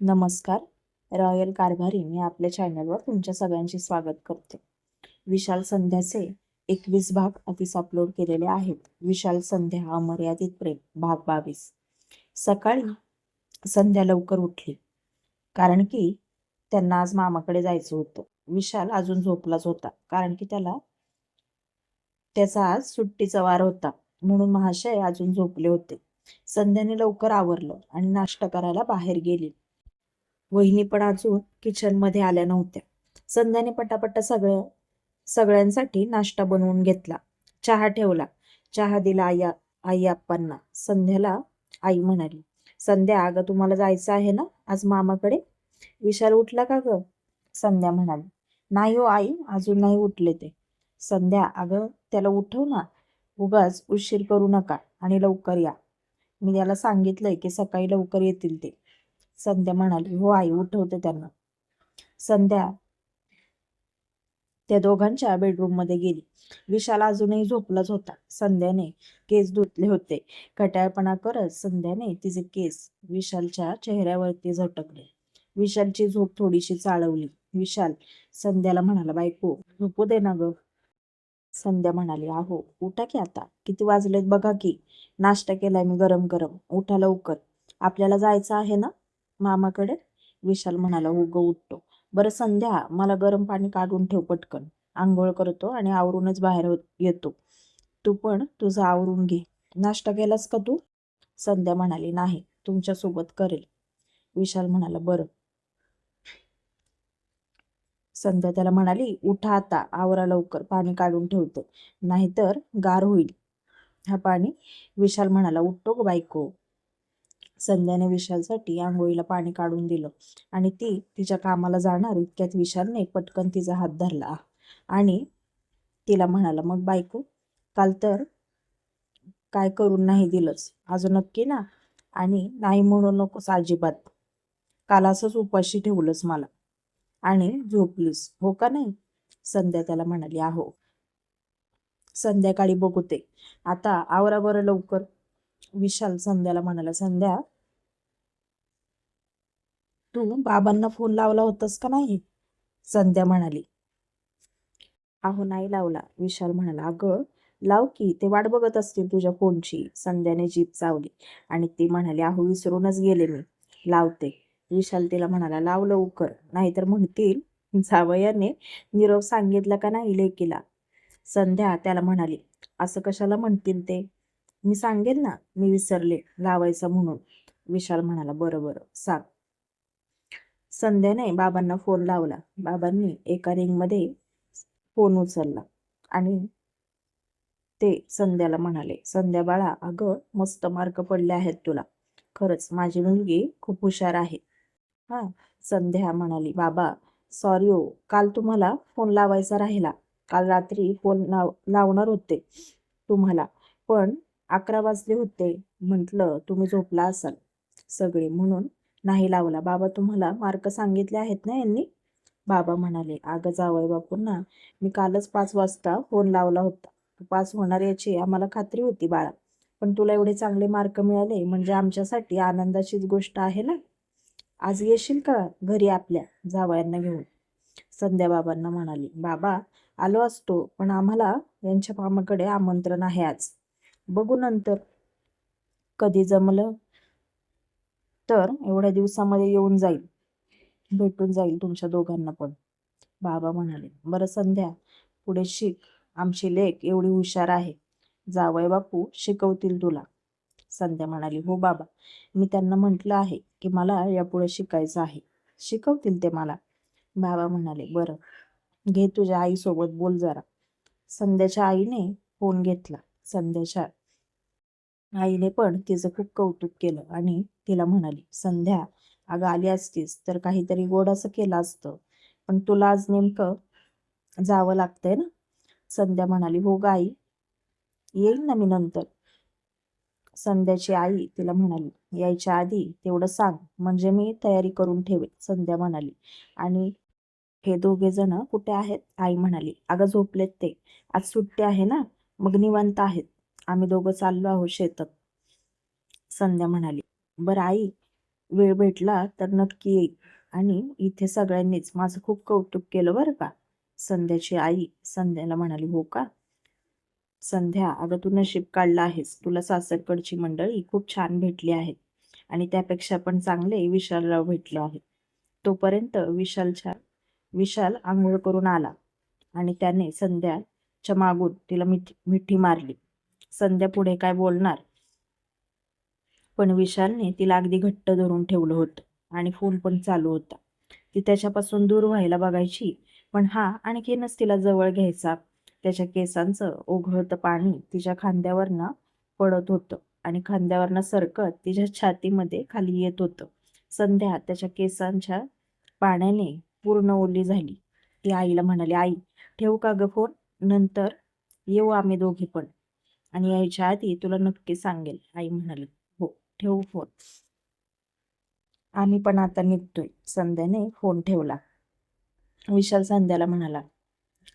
नमस्कार. रॉयल कारभारी मी आपल्या चॅनलवर तुमच्या सगळ्यांचे स्वागत करते. विशाल संध्याचे एकवीस भाग आधीच अपलोड केलेले आहेत. विशाल संध्या अमर्यादित प्रेम भाग बावीस. सकाळी संध्या लवकर उठली. कारण की त्यांना आज मामाकडे जायचं होतं. विशाल अजून झोपलाच होता. कारण की त्याला त्याचा आज सुट्टीचा वार होता. म्हणून महाशय अजून झोपले होते. संध्याने लवकर आवरलं आणि नाश्ता करायला बाहेर गेली. वहिनी पण अजून किचनमध्ये आल्या नव्हत्या. संध्याने पटापटा सगळं सगळ्यांसाठी नाश्ता बनवून घेतला. चहा ठेवला. चहा दिला आई आई आप्पांना. संध्याला आई म्हणाली संध्या अगं तुम्हाला जायचं आहे ना आज मामाकडे? विशाल उठला का ग? संध्या म्हणाली नाही हो आई अजून नाही उठले ते. संध्या अगं त्याला उठव ना. उगाच उशीर करू नका आणि लवकर या. मी त्याला सांगितलंय की सकाळी लवकर येतील ते. संध्या म्हणाली हो आई उठवते त्यांना. संध्या त्या दोघांच्या बेडरूममध्ये गेली. विशाल अजूनही झोपलाच होता. संध्याने केस धुतले होते. कटाळपणा करत संध्याने तिचे केस विशालच्या चेहऱ्यावरती झटकले. विशालची झोप थोडीशी चाळवली. विशाल संध्याला म्हणाला बायको झोपू दे ना ग. संध्या म्हणाली आहो उठा की आता. किती वाजलेत बघा की. नाश्ता केलाय मी गरम गरम. उठा लवकर. आपल्याला जायचं आहे ना? मामाकडे विशाल म्हणाला हो उठतो. बरं संध्या मला गरम पाणी काढून ठेव पटकन. आंघोळ करतो आणि आवरूनच बाहेर हो, येतो. तू पण तुझं आवरून घे. नाश्ता केलास का तू? संध्या म्हणाली नाही तुमच्यासोबत करेल. विशाल म्हणाला बरं. संध्या त्याला म्हणाली उठा आता आवरा लवकर पाणी काढून ठेवतो. नाहीतर गार होईल. हा पाणी विशाल म्हणाला उठतो ग बायको. संध्याने विशालसाठी आंघोळीला पाणी काढून दिलं. आणि ती तिच्या कामाला जाणार इतक्यात विशालने पटकन तिचा हात धरला आणि तिला म्हणाला मग बायको काल तर काय करून नाही दिलंच अजून नक्की ना? आणि नाही म्हणू नकोस अजिबात. काल असंच उपाशी ठेवलंस मला आणि झोपलीस हो का नाही? संध्या त्याला म्हणाली आहो संध्याकाळी बघू ते. आता आवरा बरं लवकर. विशाल संध्याला म्हणाला संध्या तू बाबांना फोन लावला होतास का नाही? संध्या म्हणाली. अहो नाही लावला. विशाल म्हणाला अगं लाव की ते वाट बघत असतील तुझ्या फोनची संध्याने जीप चावली आणि ती म्हणाली अहो विसरूनच गेले मी. लावते. विशाल तिला म्हणाला लाव लवकर नाहीतर म्हणतील जावयाने निरोप सांगितला का नाही लेकीला? संध्या त्याला म्हणाली असं कशाला म्हणतील ते? मी सांगेल ना मी विसरले लावायचं म्हणून. विशाल म्हणाला बरं बरं सांग. संध्याने बाबांना फोन लावला. बाबांनी एका रिंगमध्ये फोन उचलला आणि ते संध्याला म्हणाले संध्या बाळा अगं मस्त मार्क पडले आहेत तुला. खरंच माझी मुलगी खूप हुशार आहे. हा संध्या म्हणाली. बाबा सॉरी ओ हो. काल तुम्हाला फोन लावायचा राहिला. काल रात्री फोन लाव लावणार होते तुम्हाला. पण अकरा वाजले होते. म्हटलं तुम्ही झोपला असाल. सगळे म्हणून नाही लावला. बाबा तुम्हाला मार्क सांगितले आहेत ना यांनी? बाबा म्हणाले अगं जावय बापूंना मी कालच पाच वाजता फोन लावला होता. तू पास होणार याची आम्हाला खात्री होती बाळा. पण तुला एवढे चांगले मार्क मिळाले म्हणजे आमच्यासाठी आनंदाचीच गोष्ट आहे ना? आज येशील का घरी आपल्या? जावयांना घेऊन. संध्या बाबांना म्हणाली बाबा आलो असतो पण आम्हाला यांच्या मामाकडे आमंत्रण आहे आज. बघू नंतर. कधी जमलं तर एवढ्या दिवसामध्ये येऊन जाईल. भेटून जाईल तुमच्या दोघांना पण. बाबा म्हणाले बरं संध्या पुढे शिक. आमची लेख एवढी हुशार आहे. जावय बापू शिकवतील तुला. संध्या म्हणाली हो बाबा. मी त्यांना म्हटलं आहे की मला यापुढे शिकायचं आहे. शिकवतील ते मला. बाबा म्हणाले बरं. घे तुझ्या आईसोबत बोल जरा. संध्याच्या आईने फोन घेतला. संध्याच्या आईने पण तिचं खूप कौतुक केलं आणि तिला म्हणाली संध्या अगं आली असतीस तर काहीतरी गोड असं केलं असतं पण तुला आज नेमकं जावं लागतंय ना? संध्या म्हणाली हो गाई येईल ना मी नंतर. संध्याची आई तिला म्हणाली यायच्या आधी तेवढं सांग म्हणजे मी तयारी करून ठेवेन. संध्या म्हणाली आणि हे दोघे जण कुठे आहेत? आई म्हणाली अगं झोपलेत ते आज सुट्टी आहे ना मग निवांत आहेत. आम्ही दोघं चाललो आहोत शेतात. संध्या म्हणाली बरं आई वेळ भेटला तर नक्की येईल आणि इथे सगळ्यांनीच माझं खूप कौतुक केलं बरं का? संध्याची आई संध्याला म्हणाली हो का? संध्या अगं तू नशीब काढलं आहेस. तुला सासरकडची मंडळी खूप छान भेटली आहेत आणि त्यापेक्षा पण चांगले विशालराव भेटले आहेत. तोपर्यंत विशालच्या विशाल आंघोळ करून आला आणि त्याने संध्याच्या मागून तिला मिठी मिठी मारली. संध्या पुढे काय बोलणार? पण विशालने तिला अगदी घट्ट धरून ठेवलं होतं आणि फोन पण चालू होता. ती त्याच्यापासून दूर व्हायला बघायची पण हा आणखीनच तिला जवळ घ्यायचा. त्याच्या केसांचं ओघळतं पाणी तिच्या खांद्यावरनं पडत होतं आणि खांद्यावरनं सरकत तिच्या छातीमध्ये खाली येत होतं. संध्या त्याच्या केसांच्या पाण्याने पूर्ण ओली झाली. ती आईला म्हणाली आई ठेवू का ग फोन? नंतर येऊ आम्ही दोघे पण. आणि यायच्या आधी तुला नक्की सांगेल. आई म्हणाली हो ठेवू फोन आम्ही पण आता निघतोय. संध्याने फोन ठेवला. विशाल संध्याला म्हणाला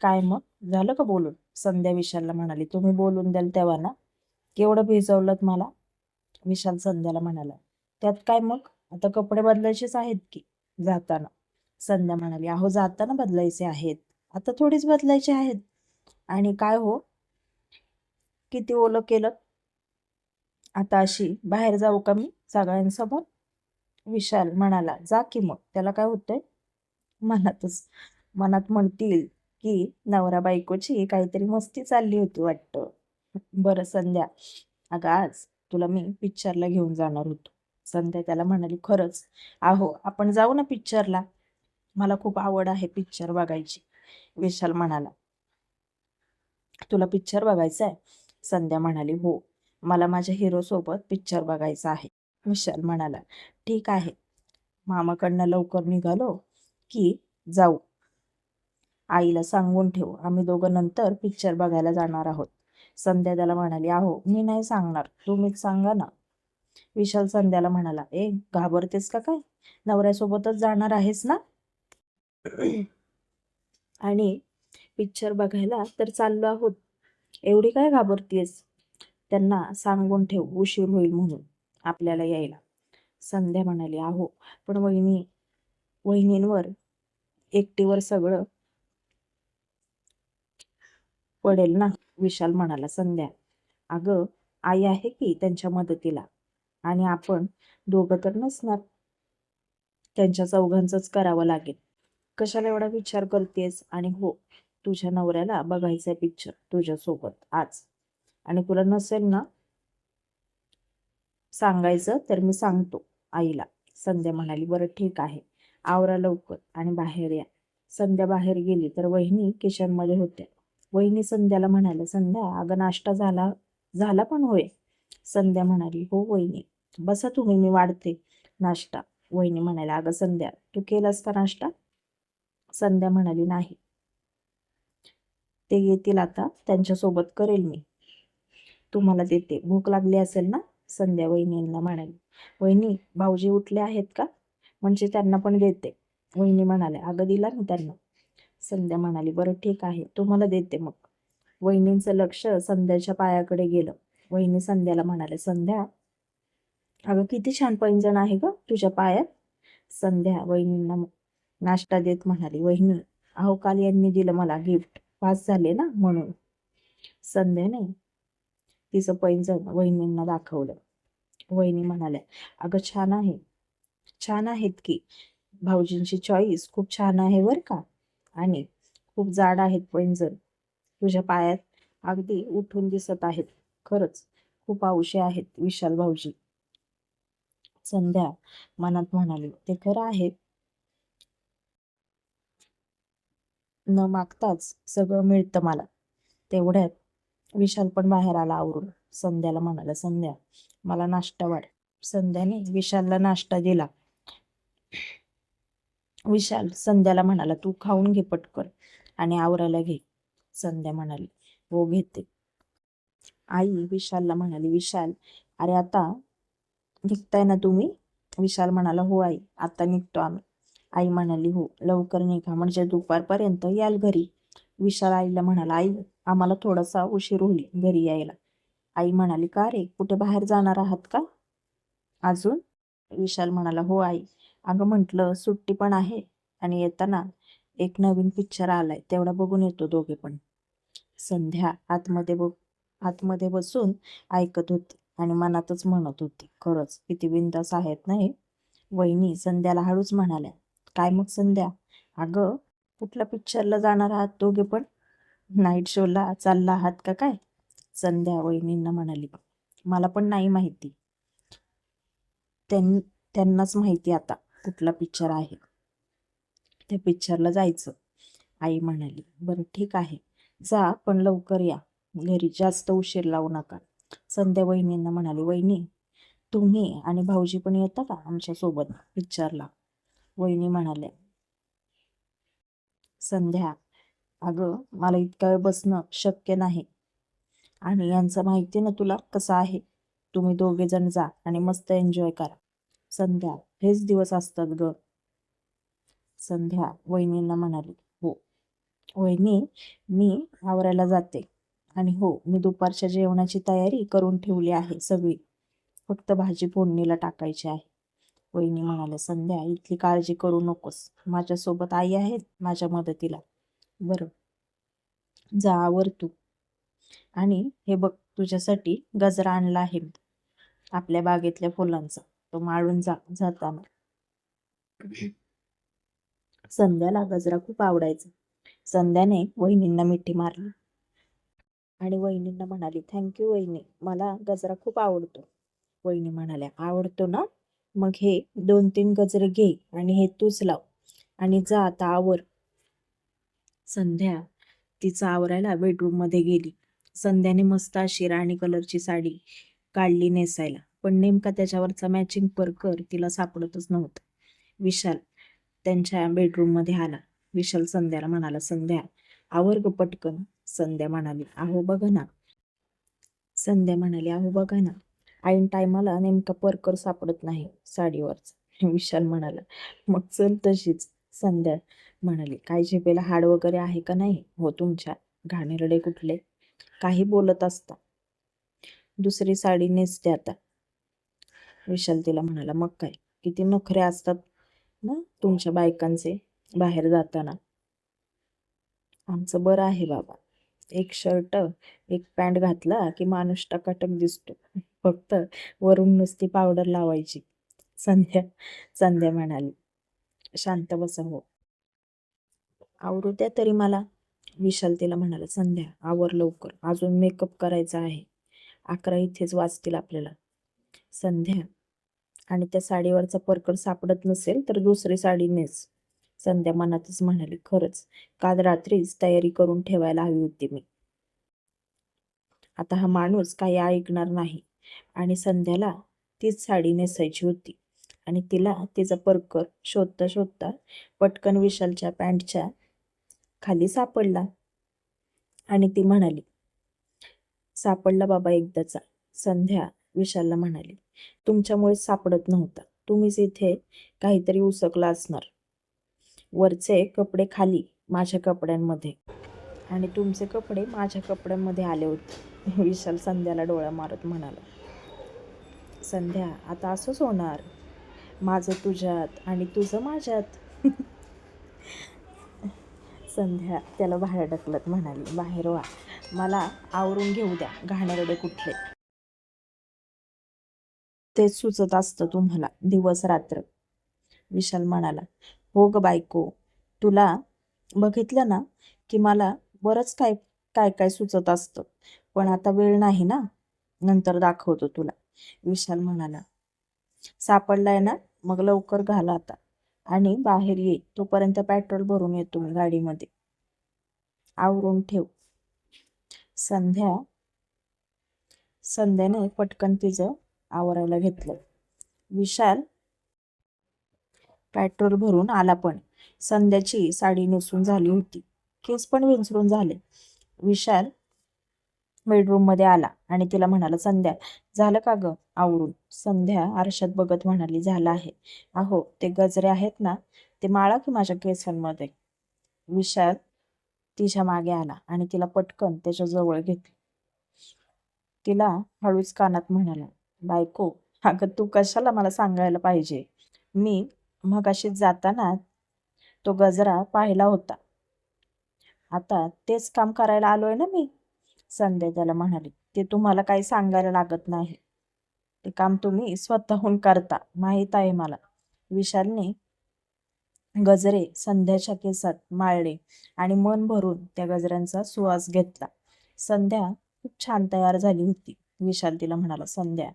काय मग? झालं का बोलून? संध्या विशालला म्हणाली तुम्ही बोलून द्याल तेव्हा ना? केवढं भिजवलं मला? विशाल संध्याला म्हणाला त्यात काय मग? आता कपडे बदलायचेच आहेत की जाताना? संध्या म्हणाली अहो जाताना बदलायचे आहेत. आता थोडीच बदलायचे आहेत. आणि काय हो? किती ओलं केलं? आता अशी बाहेर जाऊ का मी सगळ्यांसमोर? विशाल म्हणाला जा की मग. त्याला काय होतंय? मनातच मनात म्हणतील की नवरा बायकोची काहीतरी मस्ती चालली होती वाटतं. बरं संध्या. अगं आज तुला मी पिक्चरला घेऊन जाणार होतो. संध्या त्याला म्हणाली खरंच? आहो आपण जाऊ ना पिक्चरला मला खूप आवड आहे पिक्चर बघायची. विशाल म्हणाला तुला पिक्चर बघायचा आहे संध्या म्हणाली हो मला माझ्या हिरो सोबत पिक्चर बघायचा आहे. विशाल म्हणाला ठीक आहे. मामाकडनं लवकर निघालो की जाऊ. आईला सांगून ठेव आम्ही दोघं नंतर पिक्चर बघायला जाणार आहोत. संध्या त्याला म्हणाली आहो मी नाही सांगणार तुम्हीच सांगा ना. विशाल संध्याला म्हणाला ए घाबरतेस का काय? नवऱ्यासोबतच जाणार आहेस ना? आणि पिक्चर बघायला तर चाललो आहोत. एवढी काय घाबरतीयस त्यांना सांगून ठेव उशीर होईल म्हणून आपल्याला यायला. संध्या म्हणाली आहो पण वहिनी वहिनींवर एकटीवर सगळं पडेल ना? विशाल म्हणाला संध्या अगं आई आहे की त्यांच्या मदतीला आणि आपण दोघं तर नसणार. त्यांच्या चौघांचंच करावं लागेल. कशाला एवढा विचार करतेस? आणि हो तुझ्या नवऱ्याला बघायचा पिक्चर तुझ्यासोबत आज. आणि तुला नसेल ना सांगायचं तर मी सांगतो आईला. संध्या म्हणाली बरं ठीक आहे. आवरा लवकर आणि बाहेर या. संध्या बाहेर गेली तर वहिनी किचनमध्ये होत्या. वहिनी संध्याला म्हणाल्या संध्या अगं नाश्ता झाला झाला पण होय. संध्या म्हणाली हो वहिनी बसा तुम्ही मी वाढते नाश्ता. वहिनी म्हणाल्या अगं संध्या तू केलास का नाश्ता? संध्या म्हणाली नाही. ते येतील आता त्यांच्यासोबत करेल मी. तुम्हाला देते. भूक लागली असेल ना? संध्या वहिनींना म्हणाली. वहिनी भाऊजी उठले आहेत का? म्हणजे त्यांना पण देते. वहिनी म्हणाले अगं दिला मी त्यांना. संध्या म्हणाली बरं ठीक आहे तुम्हाला देते मग. वहिनींचं लक्ष संध्याच्या पायाकडे गेलं. वहिनी संध्याला म्हणाले संध्या अगं किती छान पैंजण आहे ग तुझ्या पायात. संध्या वहिनींना नाश्ता देत म्हणाली वहिनी अहो काल यांनी दिलं मला गिफ्ट. पास झाले ना म्हणून. संध्याने तिचं पैंजण वहिनींना दाखवलं. वहिनी म्हणाल्या अगं छान आहे. छान आहेत की. भाऊजींची चॉईस खूप छान आहे बर का. आणि खूप जाड आहेत पैंजण तुझ्या पायात अगदी उठून दिसत आहेत. खरंच खूप आवशे आहेत विशाल भाऊजी. संध्या मनात म्हणाले ते खरं आहे. न मागताच सगळं मिळतं मला. तेवढ्यात विशाल पण बाहेर आला आवरून. संध्याला म्हणाला संध्या मला नाश्ता वाढ. संध्याने विशालला नाश्ता दिला. विशाल संध्याला म्हणाला तू खाऊन घे पटकन आणि आवरायला घे. संध्या म्हणाली हो घेते. आई विशालला म्हणाली विशाल अरे आता निघताय ना तुम्ही? विशाल म्हणाला हो आई आता निघतो आम्ही. आई म्हणाली हो लवकर निघा. म्हणजे दुपारपर्यंत याल घरी. विशाल आईला म्हणाला आई आम्हाला थोडासा उशीर होईल घरी यायला. आई म्हणाली का रे? कुठे बाहेर जाणार आहात का? अजून? विशाल म्हणाला हो आई. अगं म्हटलं सुट्टी पण आहे आणि येताना एक नवीन पिक्चर आलाय. तेवढा बघून येतो दोघे पण. संध्या आतमध्ये बघ आतमध्ये बसून ऐकत होती आणि मनातच म्हणत होती खरंच किती बिंदास आहेत ना हे. वहिनी संध्याला हळूच म्हणाल्या काय मग संध्या? अगं कुठल्या पिक्चरला जाणार आहात दोघे पण? नाईट शोला चालला आहात का काय? संध्या वहिनींना म्हणाली. मला पण नाही माहिती. त्यां त्यांनाच माहिती आता कुठला पिक्चर आहे. त्या पिक्चरला जायचं. आई म्हणाली. बरं ठीक आहे. जा पण लवकर या. घरी जास्त उशीर लावू नका. संध्या वहिनींना म्हणाली वहिनी तुम्ही आणि भाऊजी पण येता का आमच्यासोबत पिक्चरला वहिनी म्हणाल्या संध्या अगं मला इतका वेळ बसणं शक्य नाही. आणि यांचं माहिती ना तुला कसं आहे? तुम्ही दोघे जण जा आणि मस्त एन्जॉय करा. संध्या हेच दिवस असतात ग. संध्या वहिनींना म्हणाली हो वहिनी मी आवरायला जाते. आणि हो मी दुपारच्या जेवणाची तयारी करून ठेवली आहे सगळी. फक्त भाजी फोडणीला टाकायची आहे. वहिनी म्हणाले संध्या इथली काळजी करू नकोस. माझ्यासोबत आई आहेत माझ्या मदतीला. बरं. जा आवर तू. आणि हे बघ तुझ्यासाठी गजरा आणला आहे आपल्या बागेतल्या फुलांचा. तो माळून जा जाताना. संध्याला गजरा खूप आवडायचा. संध्याने वहिनींना मिठी मारली. आणि वहिनींना म्हणाली थँक्यू वहिनी मला गजरा खूप आवडतो. वहिनी म्हणाल्या आवडतो ना? मग हे दोन तीन गजरे घे आणि हे तूच लाव. आणि जा आता आवर. संध्या तिचा आवरायला बेडरूममध्ये गेली. संध्याने मस्त अशी राणी कलरची साडी काढली नेसायला. पण नेमका त्याच्यावरचा मॅचिंग परकर तिला सापडतच नव्हता. विशाल त्यांच्या बेडरूममध्ये आला. विशाल संध्याला म्हणाला संध्या आवर ग पटकन. संध्या म्हणाली अहो बघा ना. संध्या म्हणाली अहो बघा ना. ऐन टायमाला नेमका परकर सापडत नाही साडीवरचा. विशाल म्हणाला. मग चल तशीच संध्या म्हणाली. काय झेपेला हाड वगैरे आहे का नाही? हो तुमच्या. घाणेरडे कुठले? काही बोलत असता. दुसरी साडी नेसते आता. विशाल तिला म्हणाला मग काय? किती नखरे असतात ना तुमच्या बायकांचे बाहेर जाताना? आमचं बरं आहे बाबा. एक शर्ट एक पॅन्ट घातला की माणूस टकाटक दिसतो. फक्त वरून नुसती पावडर लावायची. संध्या संध्या म्हणाली. शांत बसा हो. आवरू द्या तरी मला विशाल तिला म्हणाला. संध्या आवर लवकर. अजून मेकअप करायचा आहे. अकरा इथेच वाचतील आपल्याला. संध्या आणि त्या साडीवरचा परकड सापडत नसेल तर दुसरी साडी नेस. संध्या मनातच म्हणाली खरंच काल रात्रीच तयारी करून ठेवायला हवी होती मी. आता हा माणूस काही ऐकणार नाही. आणि संध्याला तीच साडी नेसायची होती. आणि तिला तिचा परकर शोधता शोधता पटकन विशालच्या पॅन्टच्या खाली सापडला. आणि ती म्हणाली सापडला बाबा एकदाचा. संध्या विशालला म्हणाली तुमच्यामुळे सापडत नव्हता. तुम्हीच इथे काहीतरी उसकला असणार. वरचे कपडे खाली माझ्या कपड्यांमध्ये. आणि तुमचे कपडे माझ्या कपड्यांमध्ये आले होते. विशाल संध्याला डोळा मारत म्हणाला. संध्या आता असंच होणार. माझं तुझ्यात आणि तुझं माझ्यात. संध्या त्याला बाहेर ढकलत म्हणाली. बाहेर वा. मला आवरून घेऊ द्या. घाणेरडे कुठले? तेच सुचत असतं तुम्हाला. दिवस रात्र. विशाल म्हणाला. हो ग बायको तुला बघितलं ना की मला बरंच काय काय काय सुचत असतं. पण आता वेळ नाही ना. नंतर दाखवतो तुला. विशाल म्हणाला. सापडलाय ना? मग लवकर घाला आता. आणि बाहेर ये. तोपर्यंत पेट्रोल भरून येतो मी गाडीमध्ये. आवरून ठेव. संध्या संध्याने पटकन तिचं आवरायला घेतलं. विशाल पेट्रोल भरून आला पण. संध्याची साडी नेसून झाली होती. केस पण विंचरून झाले. विशाल बेडरूममध्ये आला आणि तिला म्हणाला संध्या झालं का ग आवरून? संध्या आरशात बघत म्हणाली झालं आहे. अहो ते गजरे आहेत ना ते माळा की माझ्या केसांमध्ये? विशाल तिच्यामागे आला आणि तिला पटकन त्याच्याजवळ घेतली. तिला हळूच कानात म्हणाला बायको अगं तू कशाला मला सांगायला पाहिजे? मी मगाशी जाताना तो गजरा पाहिला होता. आता तेच काम करायला आलोय ना मी संध्या त्याला म्हणाली. ते तुम्हाला काही सांगायला लागत नाही. ते काम तुम्ही स्वतःहून करता माहीत आहे मला. विशालने गजरे संध्याच्या केसात माळले आणि मन भरून त्या गजऱ्यांचा सुवास घेतला. संध्या खूप छान तयार झाली होती. विशाल तिला म्हणाला संध्या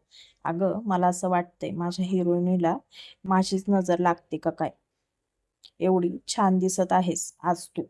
अगं मला असं वाटतंय माझ्या हिरोईनीला माझीच नजर लागते का काय? एवढी छान दिसत आहेस आज तू.